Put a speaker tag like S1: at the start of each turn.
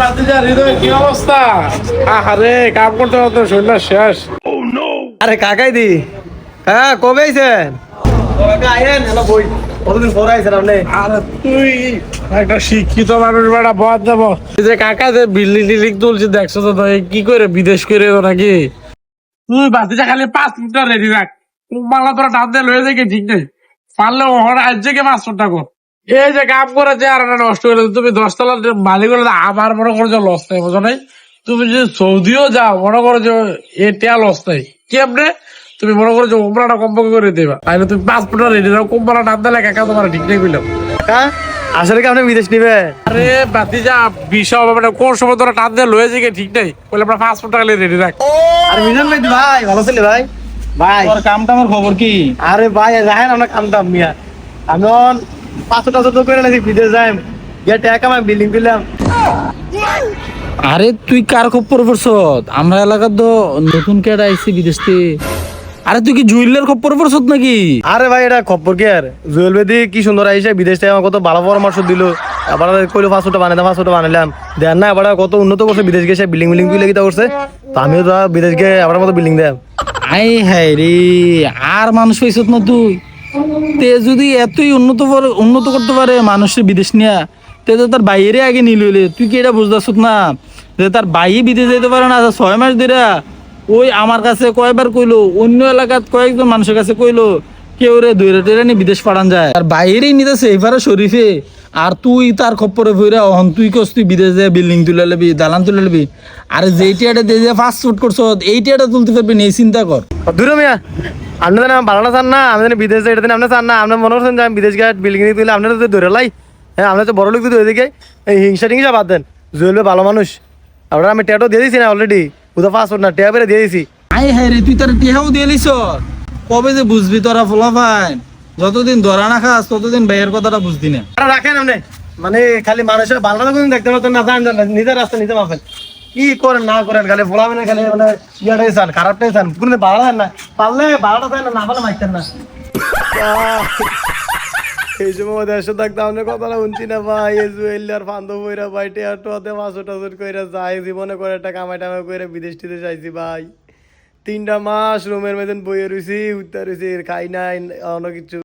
S1: যা হৃদয় কি অবস্থা? কাম করতে করতে শরীরটা শেষ।
S2: আরে কাকাই দি। হ্যাঁ কবে আইছেন? কাকা আইেন হ্যালো বই কতদিন পরে আইছেন আপনি?
S1: আরে তুই একটা শিক্ষিত মানুষ বেটা বদ যে কাকা যে বিল্ডিং টিল্ডিং তুলছি দেখছ তো তো, এই কি করে বিদেশ করে নাকি? তুই বাতিটা খালি পাঁচ মিটার রেডি রাখ। বাংলা তোরা টান দিয়ে লয়ে যাকে ঠিক নেই। পারলে ওহর আজ থেকে পাঁচ টাকো এই যে কাম করে যে আর নষ্ট করে তুমি দশতলা মালিক করে দাও, আমার মনে করো যে লস নাই বুঝো নাই? তুমি যদি সৌদিও যাও মনে করো যে এটা লস নাই। কেমনে? তুমি মনে করো যে উমরাটা কমপক্ষে করে দেবা। তাহলে তুমি পাঁচ ফুট রেডি রাখো কোম্পানা টান দিলে কাকা তোমার ঠিক নেই বুঝলাম।
S2: কাকা আসলে কি আপনি বিদেশ নিবেন
S1: আরে বাতি যা বিষয় হবে মানে কোন সময় তোরা টান দিয়ে লয়ে যাকে ঠিক নেই? বলে আমরা পাঁচ ফুট টাকা রেডি রাখ।
S2: আর মিজান ভাই ভাই ভালো ছিলি ভাই? ভাই।
S3: তোর কামটা আমার খবর কি?
S2: আরে ভাই রাহেন আমরা কামতাম মিয়া। আমি পাঁচশো টাকা তো করে নাকি বিদেশ যাই গিয়ে টাকা আমি বিল্ডিং দিলাম
S3: আরে তুই কার খপ্পর পড়ছ আমরা এলাকার তো নতুন কেডা আইছি বিদেশ আরে তুই কি জুয়েলের খপ্পর পড়ছ নাকি?
S2: আরে ভাই এটা খবর কি আর? জুয়েল বেদি কি সুন্দর আইসে বিদেশ থেকে আমার কত ভালো পরামর্শ দিল। আবার কইলো পাঁচশোটা বানাইলাম পাঁচশোটা বানাইলাম দেন না আবার কত উন্নত করছে বিদেশ গেছে বিল্ডিং বিল্ডিং তুই লেগে করছে। তো আমিও তো বিদেশ গিয়ে আবার মতো বিল্ডিং দেয়
S3: আই হাই রে আর মানুষ হয়েছত না তুই। তে যদি এতই উন্নত উন্নত করতে পারে মানুষের বিদেশ নিয়া তে তো তার বাইরে আগে নিল তুই কি এটা বুঝতেছ না? যে তার বাইরে বিদেশ যেতে পারে না আচ্ছা, ছয় মাস ধরে ওই আমার কাছে কয়বার কইলো অন্য এলাকাত কয়েকজন মানুষের কাছে কইলো কেউ রে দৈরা টেরা নিয়ে বিদেশ পাঠান যায়। আর বাইরেই নিতেছে এবারে শরীফে। আর তুই তার খপ্পরে ভইরা অহন তুই কস তুই বিদেশ যায় বিল্ডিং তুলে লবি দালান তুলে লবি। আর যেই টিয়াটা দিয়ে ফাস্ট ফুড করছ এই টিয়াটা তুলতে পারবি না এই চিন্তা কর।
S2: দূর মিয়া। আপনি জানেন ভালো না চান না আমি জানি বিদেশ যাই এটা আপনি চান না আপনি মনে করছেন যে আমি বিদেশ গিয়ে বিল্ডিং তুলে আপনার তো ধরে লাই। হ্যাঁ আপনি তো বড় লোক তো এদিকে এই হিংসা টিংসা বাদ দেন জুয়েল ভাই ভালো মানুষ। আপনার আমি ট্যাটো দিয়ে দিয়েছি না অলরেডি কোথাও পাসপোর্ট না ট্যাব দিয়ে দিয়েছি
S3: আই হ্যাঁ রে তুই তার টিহাও দিয়ে লিস কবে যে বুঝবি তোরা ফলাফাইন যতদিন ধরা না খাস ততদিন ভাইয়ের কথাটা বুঝবি না।
S2: রাখেন আপনি। মানে খালি মানুষের ভালো দেখতে পাচ্ছেন না জান নিজের রাস্তা নিজে মাপেন। কি করেন, না করেন, খালি ফোলাবেন খালি মানে ইয়াটাই চান, খারাপটাই চান। কোনদিন ভালো দেন না। পারলে ভালোটা চান না পারলে মাইতেন না। শুনছি না এই জুয়েলার ভাই কইরা জীবনে কামাই টামাই করে বিদেশ ভাই। তিনটা মাস রুমের মধ্যে বইয়ে রয়েছি রয়েছি খাই নাই, অন্য কিছু